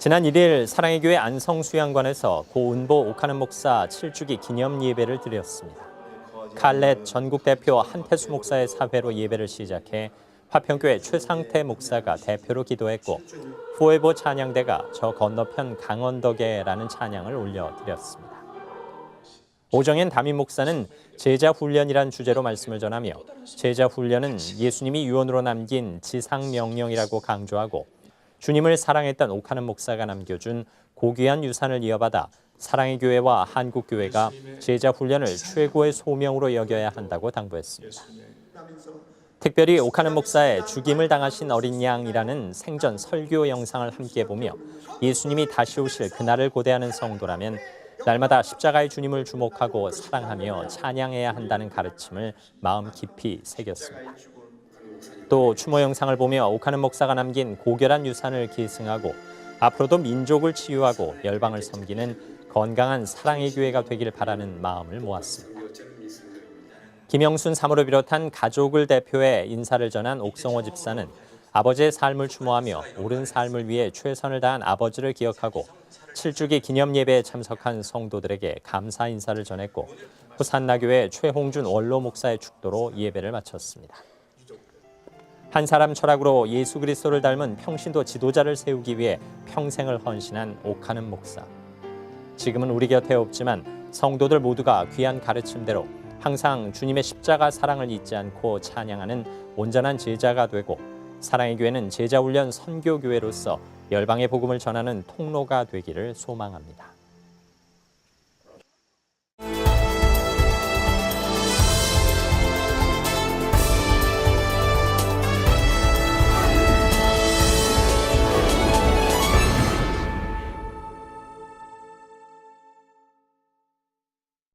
지난 1일 사랑의 교회 안성수양관에서 고 은보 오카는 목사 7주기 기념 예배를 드렸습니다. 칼렛 전국 대표 한태수 목사의 사회로 예배를 시작해 화평교회 최상태 목사가 대표로 기도했고 후에보 찬양대가 저 건너편 강언덕에라는 찬양을 올려드렸습니다. 오정현 담임 목사는 제자 훈련이란 주제로 말씀을 전하며 제자 훈련은 예수님이 유언으로 남긴 지상 명령이라고 강조하고 주님을 사랑했던 오카는 목사가 남겨준 고귀한 유산을 이어받아 사랑의 교회와 한국 교회가 제자 훈련을 최고의 소명으로 여겨야 한다고 당부했습니다. 특별히 오카는 목사의 죽임을 당하신 어린 양이라는 생전 설교 영상을 함께 보며 예수님이 다시 오실 그날을 고대하는 성도라면 날마다 십자가의 주님을 주목하고 사랑하며 찬양해야 한다는 가르침을 마음 깊이 새겼습니다. 또 추모 영상을 보며 오카는 목사가 남긴 고결한 유산을 계승하고 앞으로도 민족을 치유하고 열방을 섬기는 건강한 사랑의 교회가 되길 바라는 마음을 모았습니다. 김영순 사모를 비롯한 가족을 대표해 인사를 전한 옥성호 집사는 아버지의 삶을 추모하며 옳은 삶을 위해 최선을 다한 아버지를 기억하고 7주기 기념 예배에 참석한 성도들에게 감사 인사를 전했고 부산나교회 최홍준 원로 목사의 축도로 예배를 마쳤습니다. 한 사람 철학으로 예수 그리스도를 닮은 평신도 지도자를 세우기 위해 평생을 헌신한 옥하는 목사. 지금은 우리 곁에 없지만 성도들 모두가 귀한 가르침대로 항상 주님의 십자가 사랑을 잊지 않고 찬양하는 온전한 제자가 되고 사랑의 교회는 제자 훈련 선교 교회로서 열방의 복음을 전하는 통로가 되기를 소망합니다.